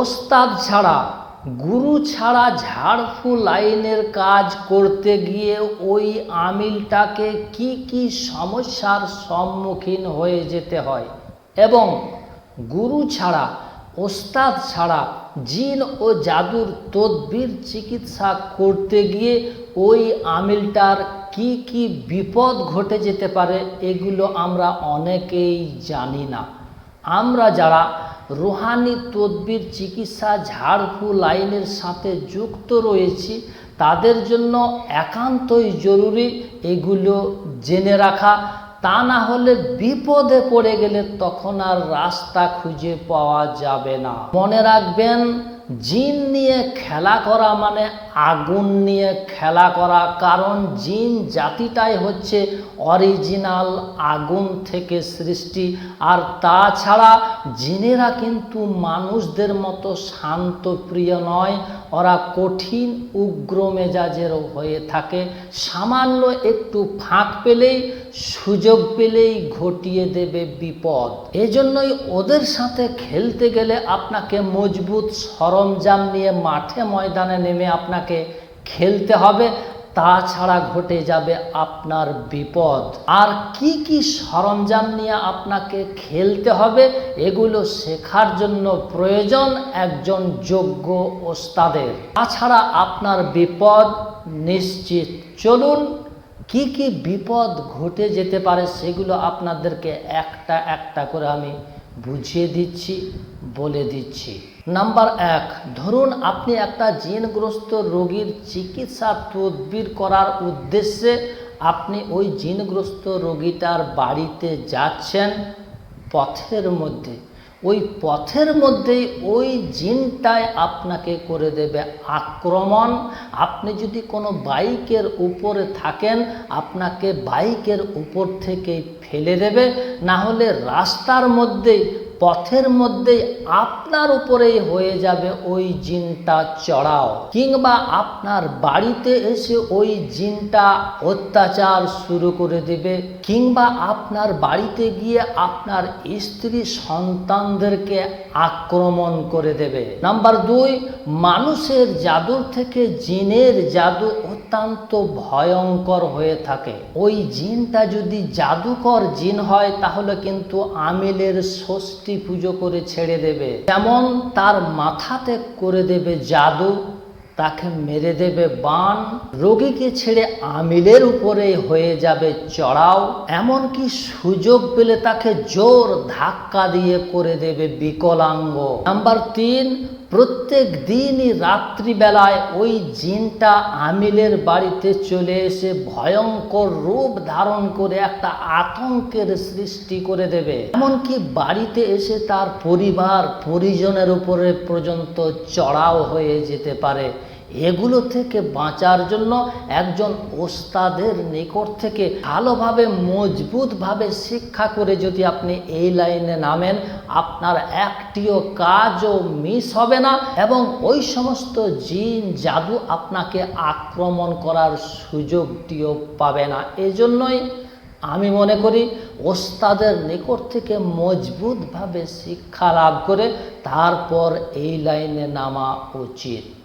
ওস্তাদ ছাড়া, গুরু ছাড়া ঝাড়ফু লাইনের কাজ করতে গিয়ে ওই আমিলটাকে কি কি সমস্যার সম্মুখীন হয়ে যেতে হয় এবং গুরু ছাড়া, ওস্তাদ ছাড়া, জিন ও জাদুর তদ্বির চিকিৎসা করতে গিয়ে ওই আমিলটার কি কি বিপদ ঘটে যেতে পারে, এগুলো আমরা অনেকেই জানি না। আমরা যারা রুহানি তদ্বির, চিকিৎসা, ঝাড়ফু লাইনের সাথে যুক্ত রয়েছি, তাদের জন্য একান্তই জরুরি এগুলো জেনে রাখা। তা না হলে বিপদে পড়ে গেলে তখন আর রাস্তা খুঁজে পাওয়া যাবে না। মনে রাখবেন, জিন নিয়ে খেলা করা মানে আগুন নিয়ে খেলা করা, কারণ জিন জাতিটাই হচ্ছে অরিজিনাল আগুন থেকে সৃষ্টি। আর তাছাড়া জিনেরা কিন্তু মানুষদের মতো শান্ত প্রিয় নয়, ওরা কঠিন উগ্র মেজাজেরও হয়ে থাকে। সামান্য একটু ফাঁক পেলেই, সুযোগ পেলেই ঘটিয়ে দেবে বিপদ। এজন্যই ওদের সাথে খেলতে গেলে আপনাকে মজবুত সরঞ্জাম নিয়ে মাঠে ময়দানে নেমে আপনাকে খেলতে হবে, তাছাড়া ঘটে যাবে আপনার বিপদ। আর কি কি সরঞ্জাম নিয়ে আপনাকে খেলতে হবে, এগুলো শেখার জন্য প্রয়োজন একজন যোগ্য ওস্তাদের। তাছাড়া আপনার বিপদ নিশ্চিত। চলুন, কি কি বিপদ ঘটে যেতে পারে সেগুলো আপনাদেরকে একটা একটা করে আমি বুঝিয়ে দিচ্ছি, বলে দিচ্ছি। নাম্বার এক, ধরুন আপনি একটা জিনগ্রস্ত রোগীর চিকিৎসা তদবির করার উদ্দেশ্যে আপনি ওই জিনগ্রস্ত রোগীটার বাড়িতে যাচ্ছেন পথের মধ্যে। ওই পথের মধ্যেই ওই জিনটাই আপনাকে করে দেবে আক্রমণ। আপনি যদি কোনো বাইকের উপরে থাকেন, আপনাকে বাইকের উপর থেকে ফেলে দেবে। না হলে রাস্তার মধ্যেই পথের মধ্যেই আপনার উপরেই হয়ে যাবে ওই জিনটা চড়াও, কিংবা আপনার বাড়িতে এসে ওই জিনটা অত্যাচার শুরু করে দেবে, কিংবা আপনার বাড়িতে গিয়ে আপনার স্ত্রী সন্তানদেরকে আক্রমণ করে দেবে। নাম্বার দুই, মানুষের জাদুর থেকে জিনের জাদু অত্যন্ত ভয়ঙ্কর হয়ে থাকে। ওই জিনটা যদি জাদুকর জিন হয়, তাহলে কিন্তু আমিলের ষষ্ঠী পুজো করে ছেড়ে দেবে। যেমন তার মাথাতে করে দেবে জাদু তাকে মেরে দেবে বান। রোগীকে ছেড়ে আমিলের উপরে হয়ে যাবে চড়াও। এমনকি সুযোগ পেলে তাকে জোর ধাক্কা দিয়ে করে দেবে বিকলাঙ্গ। নাম্বার তিন, প্রত্যেক দিনই রাত্রিবেলায় ওই জিনটা আমিলের বাড়িতে চলে এসে ভয়ঙ্কর রূপ ধারণ করে একটা আতঙ্কের সৃষ্টি করে দেবে। এমনকি বাড়িতে এসে তার পরিবার, পরিজনের উপরে পর্যন্ত চড়াও হয়ে যেতে পারে। এগুলো থেকে বাঁচার জন্য একজন ওস্তাদের নিকট থেকে ভালোভাবে, মজবুতভাবে শিক্ষা করে যদি আপনি এই লাইনে নামেন, আপনার একটিও কাজও মিস হবে না এবং ওই সমস্ত জিন, জাদু আপনাকে আক্রমণ করার সুযোগটিও পাবে না। এজন্যই আমি মনে করি ওস্তাদের নিকট থেকে মজবুতভাবে শিক্ষা লাভ করে তারপর এই লাইনে নামা উচিত।